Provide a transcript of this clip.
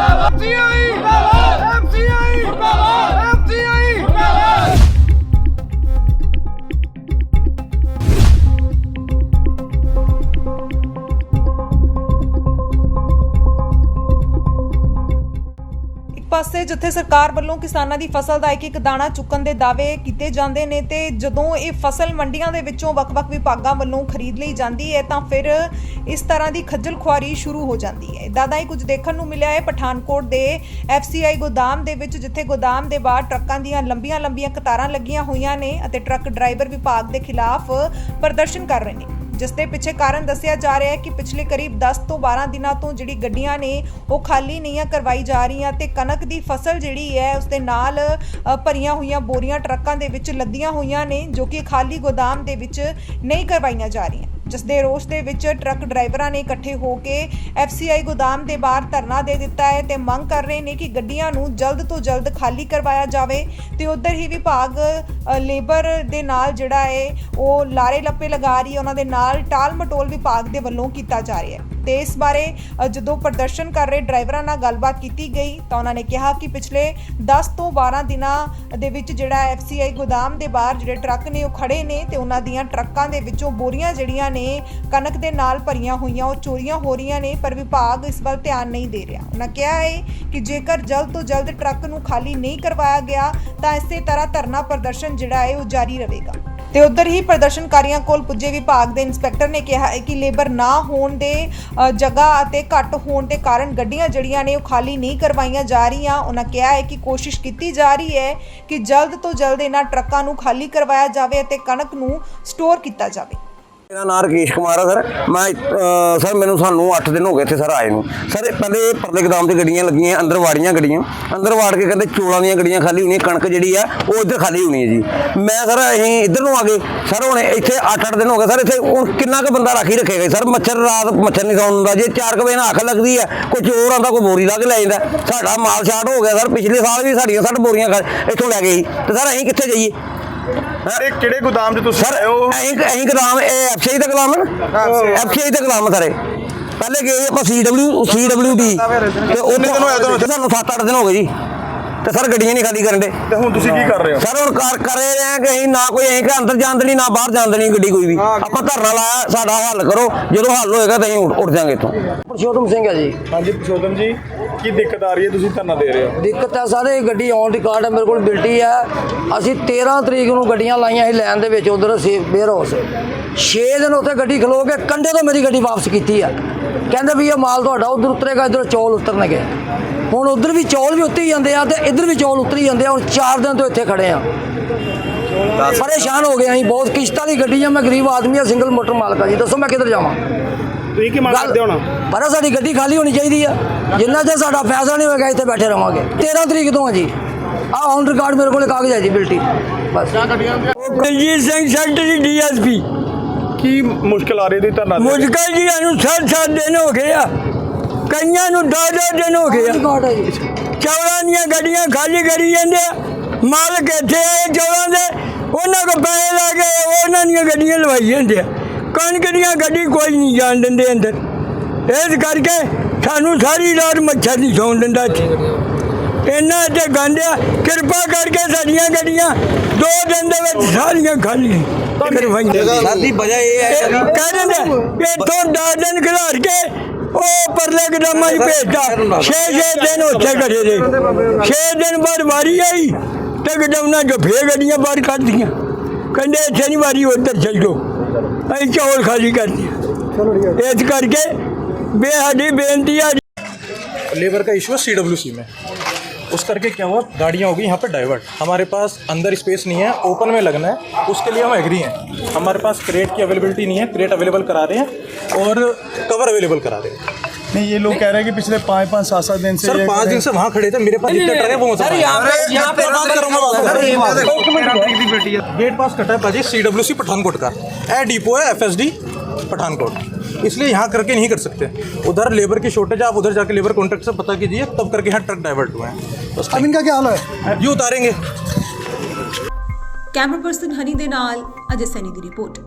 FCI FCI ਪਾਸੇ ਜਿੱਥੇ ਸਰਕਾਰ ਵੱਲੋਂ ਕਿਸਾਨਾਂ ਦੀ ਫਸਲ ਦਾ ਇੱਕ ਇੱਕ ਦਾਣਾ ਚੁੱਕਣ ਦੇ ਦਾਅਵੇ ਕੀਤੇ ਜਾਂਦੇ ਨੇ ਤੇ ਜਦੋਂ ਇਹ ਫਸਲ ਮੰਡੀਆਂ ਦੇ ਵਿੱਚੋਂ ਵੱਖ-ਵੱਖ ਵਿਭਾਗਾਂ ਵੱਲੋਂ ਖਰੀਦ ਲਈ ਜਾਂਦੀ ਹੈ ਤਾਂ ਫਿਰ ਇਸ ਤਰ੍ਹਾਂ ਦੀ ਖੱਜਲ ਖੁਆਰੀ ਸ਼ੁਰੂ ਹੋ ਜਾਂਦੀ ਹੈ। ਦਾਦਾ ਹੀ ਕੁਝ ਦੇਖਣ ਨੂੰ ਮਿਲਿਆ ਹੈ ਪਠਾਨਕੋਟ ਦੇ FCI ਗੋਦਾਮ ਦੇ ਵਿੱਚ, ਜਿੱਥੇ ਗੋਦਾਮ ਦੇ ਬਾਹਰ ਟਰੱਕਾਂ ਦੀਆਂ ਲੰਬੀਆਂ-ਲੰਬੀਆਂ ਕਤਾਰਾਂ ਲੱਗੀਆਂ ਹੋਈਆਂ ਨੇ ਅਤੇ ਟਰੱਕ ਡਰਾਈਵਰ ਵਿਭਾਗ ਦੇ ਖਿਲਾਫ ਪ੍ਰਦਰਸ਼ਨ ਕਰ ਰਹੇ ਨੇ। ਜਿਸ ਦੇ ਪਿੱਛੇ ਕਾਰਨ ਦੱਸਿਆ ਜਾ ਰਿਹਾ ਹੈ ਕਿ ਪਿਛਲੇ ਕਰੀਬ 10 ਤੋਂ 12 ਦਿਨਾਂ ਤੋਂ ਜਿਹੜੀ ਗੱਡੀਆਂ ਨੇ ਉਹ ਖਾਲੀ ਨਹੀਂ ਕਰਵਾਈ ਜਾ ਰਹੀਆਂ ਤੇ ਕਣਕ ਦੀ ਫਸਲ ਜਿਹੜੀ ਹੈ ਉਸ ਦੇ ਨਾਲ ਭਰੀਆਂ ਹੋਈਆਂ ਬੋਰੀਆਂ ਟਰੱਕਾਂ ਦੇ ਵਿੱਚ ਲੱਦੀਆਂ ਹੋਈਆਂ ਨੇ ਜੋ ਕਿ ਖਾਲੀ ਗੋਦਾਮ ਦੇ ਵਿੱਚ ਨਹੀਂ ਕਰਵਾਈਆਂ ਜਾ ਰਹੀਆਂ। ਜਿਸ ਦੇ ਰੋਸ ਦੇ ਵਿੱਚ ਟਰੱਕ ਡਰਾਈਵਰਾਂ ਨੇ ਇਕੱਠੇ ਹੋ ਕੇ FCI ਗੋਦਾਮ ਦੇ ਬਾਹਰ ਧਰਨਾ ਦੇ ਦਿੱਤਾ ਹੈ ਤੇ ਮੰਗ ਕਰ ਰਹੇ ਨੇ ਕਿ ਗੱਡੀਆਂ ਨੂੰ ਜਲਦ ਤੋਂ ਜਲਦ ਖਾਲੀ ਕਰਵਾਇਆ ਜਾਵੇ ਤੇ ਉਧਰ ਹੀ ਵਿਭਾਗ ਲੇਬਰ ਦੇ ਨਾਲ ਜਿਹੜਾ ਹੈ, ਉਹ ਲਾਰੇ ਲੱਪੇ ਲਗਾ ਰਹੀ ਹੈ। ਉਹਨਾਂ ਦੇ ਨਾਲ ਟਾਲ ਮਟੋਲ ਵਿਭਾਗ ਦੇ ਵੱਲੋਂ ਕੀਤਾ ਜਾ ਰਿਹਾ ਹੈ। ਤੇ ਇਸ ਬਾਰੇ ਜਦੋਂ ਪ੍ਰਦਰਸ਼ਨ ਕਰ ਰਹੇ ਡਰਾਈਵਰਾਂ ਨਾਲ ਗੱਲਬਾਤ ਕੀਤੀ ਗਈ, ਤਾਂ ਉਹਨਾਂ ਨੇ ਕਿਹਾ ਕਿ ਪਿਛਲੇ 10 ਤੋਂ 12 ਦਿਨਾਂ ਦੇ ਵਿੱਚ ਜਿਹੜਾ FCI ਗੋਦਾਮ ਦੇ ਬਾਹਰ ਜਿਹੜੇ ਟਰੱਕ ਨੇ ਉਹ ਖੜੇ ਨੇ ਤੇ ਉਹਨਾਂ ਦੀਆਂ ਟਰੱਕਾਂ ਦੇ ਵਿੱਚੋਂ ਬੋਰੀਆਂ ਜਿਹੜੀਆਂ ਨੇ ਕਣਕ ਦੇ ਨਾਲ ਭਰੀਆਂ ਹੋਈਆਂ, ਉਹ ਚੋਰੀਆਂ ਹੋ ਰਹੀਆਂ ਨੇ, ਪਰ ਵਿਭਾਗ ਇਸ ਵੱਲ ਧਿਆਨ ਨਹੀਂ ਦੇ ਰਿਹਾ। ਉਹਨਾਂ ਕਿਹਾ ਹੈ ਕਿ ਜੇਕਰ ਜਲਦ ਤੋਂ ਜਲਦ ਟਰੱਕ ਨੂੰ ਖਾਲੀ ਨਹੀਂ ਕਰਵਾਇਆ ਗਿਆ, ਤਾਂ ਇਸੇ ਤਰ੍ਹਾਂ ਧਰਨਾ ਪ੍ਰਦਰਸ਼ਨ ਜਿਹੜਾ ਹੈ ਉਹ ਜਾਰੀ ਰਹੇਗਾ। ਤੇ ਉਧਰ ਹੀ ਪ੍ਰਦਰਸ਼ਨਕਾਰੀਆਂ ਕੋਲ ਪੁੱਜੇ ਵਿਭਾਗ ਦੇ ਇੰਸਪੈਕਟਰ ਨੇ ਕਿਹਾ ਹੈ ਕਿ ਲੇਬਰ ਨਾ ਹੋਣ ਦੇ ਅ, ਜਗ੍ਹਾ ਅਤੇ ਘੱਟ ਹੋਣ ਦੇ ਕਾਰਨ ਗੱਡੀਆਂ ਜਿਹੜੀਆਂ ਨੇ ਉਹ ਖਾਲੀ ਨਹੀਂ ਕਰਵਾਈਆਂ ਜਾ ਰਹੀਆਂ। ਉਹਨਾਂ ਕਿਹਾ ਹੈ ਕਿ ਕੋਸ਼ਿਸ਼ ਕੀਤੀ ਜਾ ਰਹੀ ਹੈ ਕਿ ਜਲਦ ਤੋਂ ਜਲਦ ਇਹਨਾਂ ਟਰੱਕਾਂ ਨੂੰ ਖਾਲੀ ਕਰਵਾਇਆ ਜਾਵੇ ਅਤੇ ਕਣਕ ਨੂੰ ਸਟੋਰ ਕੀਤਾ ਜਾਵੇ। ਮੇਰਾ ਨਾਮ ਰਕੇਸ਼ ਕੁਮਾਰ ਆ, ਸਰ। ਮੈਂ ਸਰ, ਮੈਨੂੰ ਸਾਨੂੰ 8 ਦਿਨ ਹੋ ਗਏ ਇੱਥੇ, ਸਰ, ਆਏ ਨੂੰ। ਸਰ, ਇਹ ਪਰਲੇ ਗਦਾਮ ਤੇ ਗੱਡੀਆਂ ਲੱਗੀਆਂ, ਅੰਦਰ ਵਾੜੀਆਂ ਗੱਡੀਆਂ। ਅੰਦਰ ਵਾੜ ਕੇ ਕਹਿੰਦੇ ਚੋਲਾਂ ਦੀਆਂ ਗੱਡੀਆਂ ਖਾਲੀ ਹੋਣੀਆਂ, ਕਣਕ ਜਿਹੜੀ ਆ, ਉਹ ਇੱਧਰ ਖਾਲੀ ਹੋਣੀ ਹੈ ਜੀ। ਮੈਂ, ਸਰ, ਅਸੀਂ ਇੱਧਰ ਨੂੰ ਆ ਗਏ। ਸਰ, ਹੁਣ ਇੱਥੇ 8-8 ਦਿਨ ਹੋ ਗਏ, ਸਰ, ਇੱਥੇ ਹੁਣ ਕਿੰਨਾ ਕੁ ਬੰਦਾ ਰੱਖੀ ਰੱਖੇਗਾ ਸਰ, ਮੱਛਰ ਰਾਤ ਮੱਛਰ ਨਹੀਂ ਸੌਣ ਦਿੰਦਾ। ਜੇ 4 ਵਜੇ ਨਾਲ ਅੱਖ ਲੱਗਦੀ ਆ ਕੋਈ ਚੋਰ ਆਂਦਾ ਕੋਈ ਬੋਰੀ ਲਾ ਕੇ ਲੈ ਜਾਂਦਾ। ਸਾਡਾ ਮਾਲ ਸ਼ਾਰਟ ਹੋ ਗਿਆ, ਸਰ, ਪਿਛਲੇ ਸਾਲ ਵੀ ਸਾਡੀਆਂ ਸੱਠ ਬੋਰੀਆਂ ਇੱਥੋਂ ਲੈ ਗਏ ਸੀ। ਤੇ ਸਰ, ਅਸੀਂ ਕਿੱਥੇ ਜਾਈਏ? ਇਹ ਕਿਹੜੇ ਗੋਦਾਮ 'ਚ ਤੁਸੀਂ ਸਰ ਆਏ ਹੋ? ਅਸੀਂ ਅਸੀਂ ਗੁਲਾਮ ਇਹ ਐਫਸੀਆਈ ਦਾ ਗੁਲਾਮ ਹੈ ਐਫਸੀਆਈ ਦਾ ਗੁਲਾਮ ਆ ਸਾਰੇ। ਪਹਿਲੇ ਗਏ ਆਪਾਂ ਸੀਡਬਲਯੂ ਸੀਡਬਲਯੂਡੀ ਤੇ ਉੱਥੇ? ਸਾਨੂੰ 7-8 ਦਿਨ ਹੋ ਗਏ ਜੀ। ਤੇ ਸਰ ਗੱਡੀਆਂ ਨਹੀਂ ਖਾਲੀ ਕਰਨ ਦੇ। ਤੇ ਹੁਣ ਤੁਸੀਂ ਕੀ ਕਰ ਰਹੇ ਹੋ? ਸਰ ਹੁਣ ਕਰ ਕਰ ਰਹੇ ਆ ਕਿ ਅਸੀਂ ਨਾ ਕੋਈ ਅਸੀਂ ਕਿ ਅੰਦਰ ਜਾਣ ਦੇਣੀ ਨਾ ਬਾਹਰ ਜਾਣ ਦੇਣੀ ਗੱਡੀ ਕੋਈ ਵੀ। ਆਪਾਂ ਧਰਨਾ ਲਾਇਆ ਸਾਡਾ ਹੱਲ ਕਰੋ। ਜਦੋਂ ਹੱਲ ਹੋਏਗਾ ਤਾਂ ਅਸੀਂ ਉੱਠ ਜਾਾਂਗੇ ਇੱਥੋਂ। ਪਰਸ਼ੋਤਮ ਸਿੰਘ ਹੈ ਜੀ। ਹਾਂਜੀ ਪੁਸ਼ੋਤਮ ਜੀ ਕੀ ਦਿੱਕਤ ਆ ਰਹੀ ਹੈ? ਤੁਸੀਂ ਧਰਨਾ ਦੇ ਰਹੇ ਹੋ। ਦਿੱਕਤ ਹੈ ਸਾਰੇ ਗੱਡੀ ਔਨ ਰਿਕਾਰਡ ਹੈ ਮੇਰੇ ਕੋਲ ਬਿਲਟੀ ਹੈ ਅਸੀਂ 13 ਤਰੀਕ ਨੂੰ ਗੱਡੀਆਂ ਲਾਈਆਂ ਸੀ ਲੈਣ ਦੇ ਵਿੱਚ ਉਧਰ ਵੇਅਰ ਹਾਊਸ 6 ਦਿਨ ਉੱਥੇ ਗੱਡੀ ਖਲੋ ਕੇ ਕੰਡੇ ਤੋਂ ਮੇਰੀ ਗੱਡੀ ਵਾਪਸ ਕੀਤੀ ਆ। ਕਹਿੰਦੇ ਵੀ ਇਹ ਮਾਲ ਤੁਹਾਡਾ ਉਧਰ ਉਤਰੇਗਾ ਇਧਰ ਚੌਲ ਉਤਰਨਗੇ। ਹੁਣ ਉਧਰ ਵੀ ਚੌਲ ਵੀ ਉੱਤਰ ਹੀ ਜਾਂਦੇ ਆ ਤੇ ਇਧਰ ਵੀ ਚੌਲ ਉਤਰ ਹੀ ਜਾਂਦੇ ਆ ਹੁਣ 4 ਦਿਨ ਤੋਂ ਇੱਥੇ ਖੜੇ ਆ। ਪਰੇਸ਼ਾਨ ਹੋ ਗਏ ਅਸੀਂ ਬਹੁਤ ਕਿਸ਼ਤਾਂ ਦੀ ਗੱਡੀ ਆ ਮੈਂ ਗਰੀਬ ਆਦਮੀ ਆ ਸਿੰਗਲ ਮੋਟਰ ਮਾਲਕ ਆ ਜੀ ਦੱਸੋ ਮੈਂ ਕਿੱਧਰ ਜਾਵਾਂ? ਤੁਸੀਂ ਕੀ ਮੰਗ ਕਰਦੇ ਹੋ ਨਾ ਪਰ ਸਾਡੀ ਗੱਡੀ ਖਾਲੀ ਹੋਣੀ ਚਾਹੀਦੀ ਆ ਜਿੰਨਾ ਚਿਰ ਸਾਡਾ ਫੈਸਲਾ ਨਹੀਂ ਹੋਏਗਾ ਇੱਥੇ ਬੈਠੇ ਰਵਾਂਗੇ। 13 ਤਰੀਕ ਤੋਂ ਆ ਜੀ। ਆ ਔਨ ਰਿਕਾਰਡ ਮੇਰੇ ਕੋਲ ਕਾਗਜ਼ ਹੈ ਜੀ ਬਿਲਟੀ। ਬਸ। Daljeet Singh secretary DSP. ਕੀ ਮੁਸ਼ਕਲ ਆ ਰਹੀ ਧਰਨਾ ਦੇ ਵਿੱਚ? ਮੁਸ਼ਕਲ ਜੀ ਨੂੰ ਸੱਤ ਸੱਤ ਦਿਨ ਹੋ ਗਏ ਆ। ਕਈਆਂ ਨੂੰ ਦਸ ਦਸ ਦਿਨ ਹੋ ਗਏ ਚੌਲਾਂ ਦੀਆਂ ਗੱਡੀਆਂ ਖਾਲੀ ਕਰੀ ਜਾਂਦੇ ਆ। ਮਾਲਕ ਇੱਥੇ ਆਏ ਚੌਲਾਂ ਦੇ। ਉਹਨਾਂ ਕੋ ਪੈਸੇ ਲਾ ਕੇ ਉਹਨਾਂ ਦੀਆਂ ਗੱਡੀਆਂ ਲਵਾਈ ਜਾਂਦੇ ਆ। ਕਣਕ ਦੀਆਂ ਗੱਡੀ ਕੋਈ ਨਹੀਂ ਜਾਣ ਦਿੰਦੇ ਅੰਦਰ। ਇਸ ਕਰਕੇ ਸਾਨੂੰ ਸਾਰੀ ਰਾਤ ਮੱਛਰ ਨਹੀਂ ਸੌਣ ਦਿੰਦਾ ਇੱਥੇ। ਇਹਨਾਂ ਤੇ ਗੰਦਿਆ ਕਿਰਪਾ ਕਰਕੇ ਸਾਡੀਆਂ ਗੱਡੀਆਂ ਦੋ ਦਿਨ ਦੇ ਵਿੱਚ ਸਾਰੀਆਂ ਖਾਲੀ ਕਰਵਾਈਆਂ ਦੀ ਵਜ੍ਹਾ ਇਹ ਹੈ ਇਹ ਕਹਿ ਦਿੰਦੇ ਇੱਥੋਂ ਦਸ ਦਿਨ ਖਿਲਾਰ ਕੇ ਉਹ ਪਰਲੇ ਗਦਾਮਾਂ 'ਚ ਭੇਜਦਾ ਛੇ ਛੇ ਦਿਨ ਉੱਥੇ ਘਰੇ ਦੇ ਛੇ ਦਿਨ ਬਾਅਦ ਵਾਰੀ ਆਈ ਤੇ ਗਦਾਮਾਂ 'ਚੋਂ ਫੇਰ ਗੱਡੀਆਂ ਬਾਹਰ ਕੱਢਦੀਆਂ ਕਹਿੰਦੇ ਇੱਥੇ ਨਹੀਂ ਵਾਰੀ ਉੱਧਰ ਚੱਲ ਜਾਓ ਅਸੀਂ ਚੌਲ ਖਾਲੀ ਕਰਦੇ ਹਾਂ। ਇਸ ਕਰਕੇ ਬੇਹੱਦੀ ਬੇਨਤੀ ਆ लेबर का इशू है सी में उस करके क्या हुआ? गाड़ियाँ हो गई यहाँ पर डाइवर्ट हमारे पास अंदर स्पेस नहीं है ओपन में लगना है। उसके लिए हम एग्री हैं। हमारे पास क्रेट की अवेलेबिलिटी नहीं है क्रेट अवेलेबल करा रहे हैं और कवर अवेलेबल करा रहे हैं। नहीं ये लोग कह रहे हैं कि पिछले पाँच पाँच सात सात दिन से सर पाँच दिन से वहाँ खड़े थे मेरे पास ट्रक है वो सर यहाँ पे बात करूँगा गेट पास कटा है पाजी सी डब्ल्यू सी पठानकोट का। ए डिपो है एफ़ एस डी पठानकोट। इसलिए यहाँ करके नहीं कर सकते। उधर लेबर की शॉर्टेज आप उधर जाके लेबर कॉन्ट्रैक्ट से पता कीजिए तब करके यहाँ ट्रक डाइवर्ट हुए हैं। तो अब इनका क्या हाल है? ये उतारेंगे। कैमरा पर्सन हनी दे अजय सैनी की रिपोर्ट।